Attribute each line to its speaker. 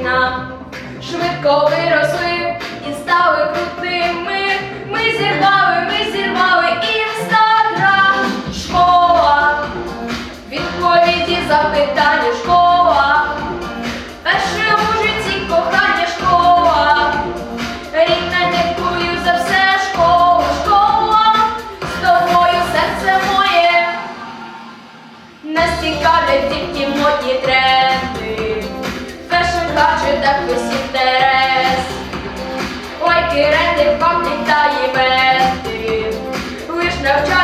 Speaker 1: швидко виросли і стали крутими. Ми зірвали, ми зірвали інстаграм. Школа, відповіді, запитання, школа. Перше у житті кохання школа. Рідна дякую за все, школа, школа. З тобою серце моє. Нас цікавлять тільки модні тренди. no job.